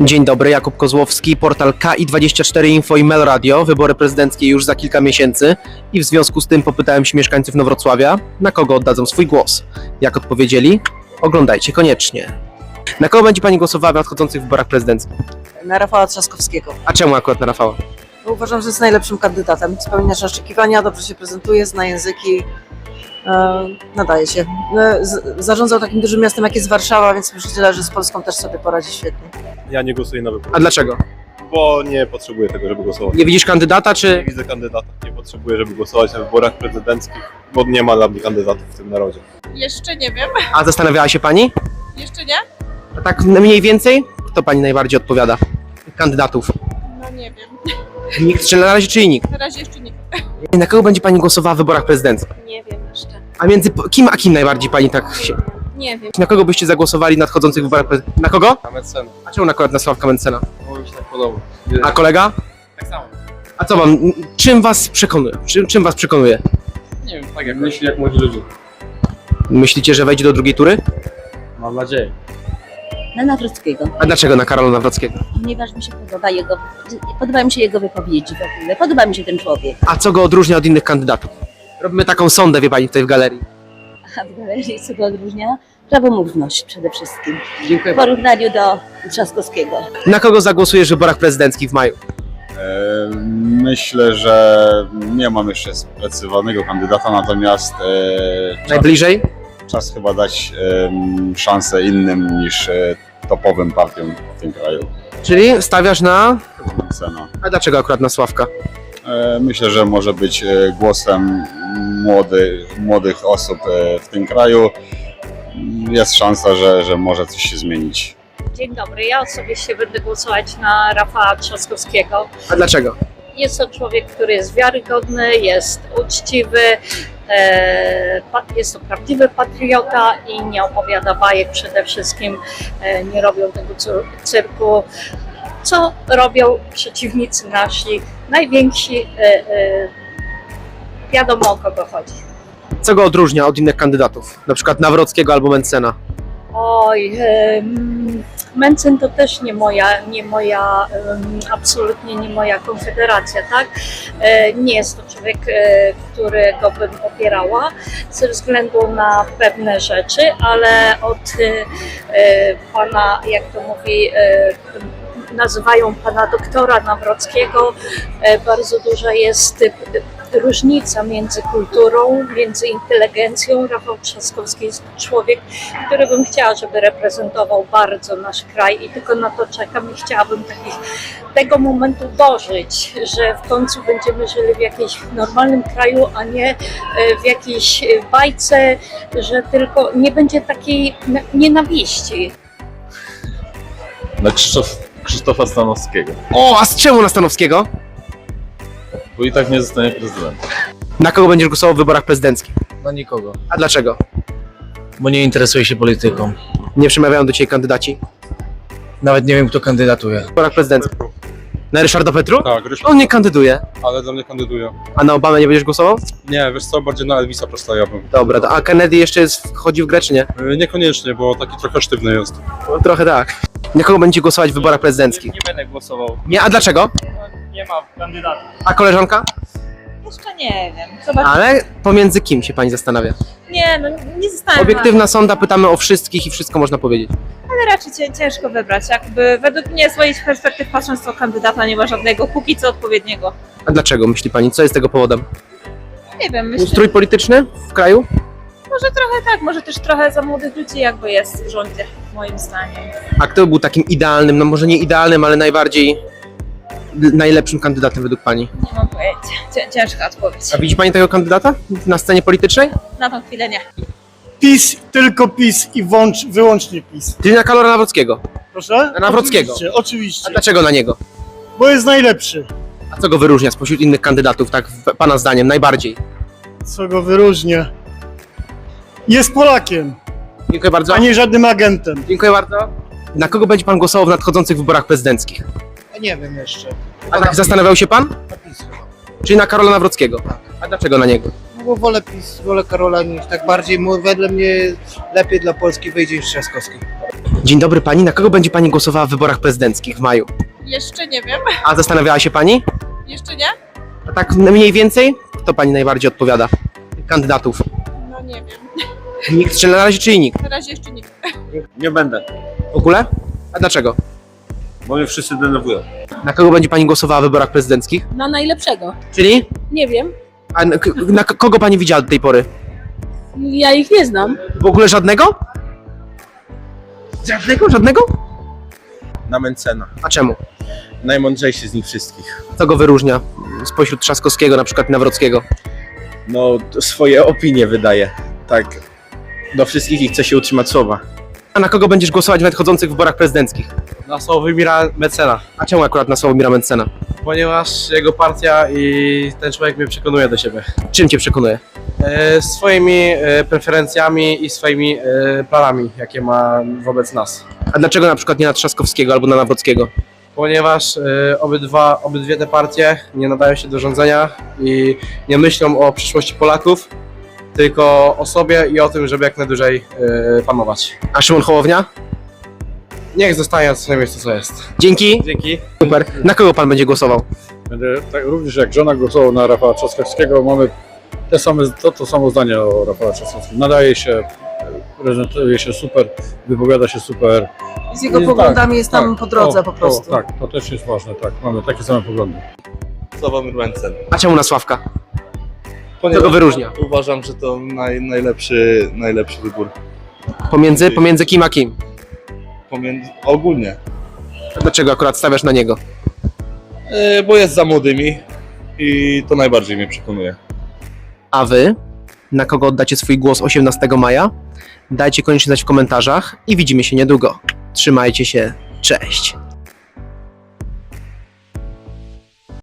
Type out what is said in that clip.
Dzień dobry, Jakub Kozłowski, portal KI24 Info i Mel Radio. Wybory prezydenckie już za kilka miesięcy i w związku z tym popytałem się mieszkańców Nowrocławia, na kogo oddadzą swój głos. Jak odpowiedzieli? Oglądajcie koniecznie. Na kogo będzie Pani głosowała w nadchodzących wyborach prezydenckich? na Rafała Trzaskowskiego. A czemu akurat na Rafała? Uważam, że jest najlepszym kandydatem. Spełnia nasze oczekiwania, dobrze się prezentuje, zna języki, nadaje się. E, zarządzał takim dużym miastem, jak jest Warszawa, więc myślę, że z Polską też sobie poradzi świetnie. Ja nie głosuję na wybory, A dlaczego? bo nie potrzebuję tego, żeby głosować. Nie widzisz kandydata, Nie czy... widzę kandydata, nie potrzebuję, żeby głosować na wyborach prezydenckich, bo nie ma dla mnie kandydatów w tym narodzie. Jeszcze nie wiem, A zastanawiała się Pani? jeszcze nie? A tak mniej więcej? Kto Pani najbardziej odpowiada? Kandydatów. No nie wiem, Nikt, czy na razie, czy nikt? na razie jeszcze nikt. Na kogo będzie Pani głosowała w wyborach prezydenckich? Nie wiem. A między kim a kim najbardziej Pani tak się... Nie wiem. Na kogo byście zagłosowali w nadchodzących wyborach? Na kogo? Na Mencen, A czemu akurat na Sławka Mencena? bo mi się tak podoba. A kolega? tak samo. A co wam, czym was przekonuje? Czym, czym was przekonuje? Nie wiem, tak jak myśli jak młodzi ludzie. Myślicie, że wejdzie do drugiej tury? Mam nadzieję. Na Nawrockiego, A dlaczego na Karola Nawrockiego? ponieważ mi się podoba jego, podoba mi się jego wypowiedzi w ogóle, podoba mi się ten człowiek. A co go odróżnia od innych kandydatów? Robimy taką sondę, wie pani, tutaj w galerii. A w galerii co go odróżnia? Prawomówność przede wszystkim. Dziękuję W porównaniu do Trzaskowskiego. Na kogo zagłosujesz w wyborach prezydenckich w maju? E, Myślę, że nie mam jeszcze sprecyzowanego kandydata, natomiast e, czas, Najbliżej? czas chyba dać em, szansę innym niż e, topowym partiom w tym kraju. Czyli stawiasz na... Cena. A dlaczego akurat na Sławka? E, Myślę, że może być e, głosem młody, młodych osób e, w tym kraju. Jest szansa, że, że może coś się zmienić. Dzień dobry, ja osobiście będę głosować na Rafała Trzaskowskiego. A dlaczego? Jest to człowiek, który jest wiarygodny, jest uczciwy, e, jest to prawdziwy patriota i nie opowiada bajek przede wszystkim, e, nie robią tego cyr- cyrku, co robią przeciwnicy nasi, najwięksi, wiadomo o kogo chodzi. Co go odróżnia od innych kandydatów? Na przykład Nawrockiego albo Mencena. Oj, em, Mencen to też nie moja, nie moja, em, absolutnie nie moja konfederacja, tak? E, Nie jest to człowiek, e, którego bym popierała ze względu na pewne rzeczy, ale od e, e, pana, jak to mówi, e, nazywają pana doktora Nawrockiego, e, bardzo duża jest e, różnica między kulturą, między inteligencją. Rafał Trzaskowski jest człowiek, który bym chciała, żeby reprezentował bardzo nasz kraj i tylko na to czekam i chciałabym takich, tego momentu dożyć, że w końcu będziemy żyli w jakimś normalnym kraju, a nie e, w jakiejś bajce, że tylko nie będzie takiej na- nienawiści. Na Krzysztof, Krzysztofa Stanowskiego, O, a z czemu na Stanowskiego? Bo i tak nie zostanie prezydentem. Na kogo będziesz głosował w wyborach prezydenckich? Na nikogo. A dlaczego? Bo nie interesuje się polityką. Nie przemawiają do ciebie kandydaci Nawet nie wiem kto kandydatuje. w wyborach prezydenckich. Na Ryszarda Petru? Tak, On nie kandyduje. ale dla mnie kandyduje. A na Obamę nie będziesz głosował? Nie, wiesz co, bardziej na Elvisa przestawiałbym. Dobra, to- a Kennedy jeszcze jest, wchodzi w grę, czy nie? E, Niekoniecznie, bo taki trochę sztywny jest. No, trochę tak. Na kogo będzie głosować w wyborach prezydenckich? Nie będę głosował. Nie, a dlaczego? Nie ma kandydata. A koleżanka? Jeszcze nie wiem. Ale pomiędzy kim się pani zastanawia? Nie, no nie zostałem. Obiektywna sonda, pytamy o wszystkich i wszystko można powiedzieć. Ale raczej cię, ciężko wybrać. Jakby według mnie z moich perspektyw patrząc, to kandydata nie ma żadnego, póki co odpowiedniego. A dlaczego myśli pani? Co jest tego powodem? Nie wiem, myślę, Ustrój polityczny w kraju? może trochę tak, może też trochę za młodych ludzi jakby jest w rządzie, moim zdaniem. A kto był takim idealnym, no może nie idealnym, ale najbardziej najlepszym kandydatem według pani? Nie mam pojęcia. Cię, ciężka odpowiedź. A widzi pani tego kandydata na scenie politycznej? Na tą chwilę nie. PiS, tylko PiS i włącz, wyłącznie PiS. Czyli na Kalora Nawrockiego. Proszę? Na Nawrockiego. Oczywiście, A oczywiście, dlaczego na niego? bo jest najlepszy. A co go wyróżnia spośród innych kandydatów, tak w- pana zdaniem, najbardziej? Co go wyróżnia? Jest Polakiem, Dziękuję bardzo. a nie żadnym agentem. Dziękuję bardzo. Na kogo będzie pan głosował w nadchodzących wyborach prezydenckich? Nie wiem jeszcze. A tak zastanawiał się pan? Czyli na Karola Nawrockiego. A dlaczego na niego? No bo wolę PiS, wolę Karola niż tak bardziej, mu- wedle mnie lepiej dla Polski wyjdzie niż Trzaskowski. Dzień dobry pani, na kogo będzie pani głosowała w wyborach prezydenckich w maju? Jeszcze nie wiem, A zastanawiała się pani? jeszcze nie? A tak mniej więcej? Kto pani najbardziej odpowiada? Kandydatów. No nie wiem, Nikt, czy na razie, czyli nikt? na razie jeszcze nikt. Nie będę, W ogóle? A dlaczego? Bo mnie wszyscy denerwują. Na kogo będzie pani głosowała w wyborach prezydenckich? Na najlepszego. Czyli? Nie wiem. A na, k- na k- kogo pani widziała do tej pory? Ja ich nie znam. W ogóle żadnego? Żadnego? Żadnego? Na Mencena. A czemu? Najmądrzejszy z nich wszystkich. Co go wyróżnia spośród Trzaskowskiego na przykład i Nawrockiego? No, swoje opinie wydaje. Tak. Do wszystkich i chce się utrzymać słowa. A na kogo będziesz głosować w nadchodzących wyborach prezydenckich? Na Sławomira Mecena, A czemu akurat na Sławomira Mencena? ponieważ jego partia i ten człowiek mnie przekonuje do siebie. Czym cię przekonuje? E, swoimi e, preferencjami i swoimi e, planami, jakie ma wobec nas. A dlaczego na przykład nie na Trzaskowskiego albo na Nawrockiego? Ponieważ e, obydwa, obydwie te partie nie nadają się do rządzenia i nie myślą o przyszłości Polaków, tylko o sobie i o tym, żeby jak najdłużej e, panować. A Szymon Hołownia? Niech zostanie na swoim miejscu, co jest. Dzięki. Dzięki. Super. Na kogo pan będzie głosował? Będę tak również jak żona głosował na Rafała Trzaskowskiego, mamy te same, to, to samo zdanie o Rafała Trzaskowskim. Nadaje się, prezentuje się super, wypowiada się super. Z jego I poglądami jest tam tak, po drodze to, po prostu. To, tak, to też jest ważne, tak. Mamy takie same poglądy. Sławomir Mencen. A czemu na Sławka? Ponieważ go wyróżnia? Uważam, że to naj, najlepszy, najlepszy wybór. Pomiędzy, pomiędzy kim a kim? Pomiędzy, ogólnie. Dlaczego akurat stawiasz na niego? E, bo jest za młodymi i to najbardziej mnie przekonuje. A wy? Na kogo oddacie swój głos 18 maja? Dajcie koniecznie znać w komentarzach i widzimy się niedługo. Trzymajcie się. Cześć.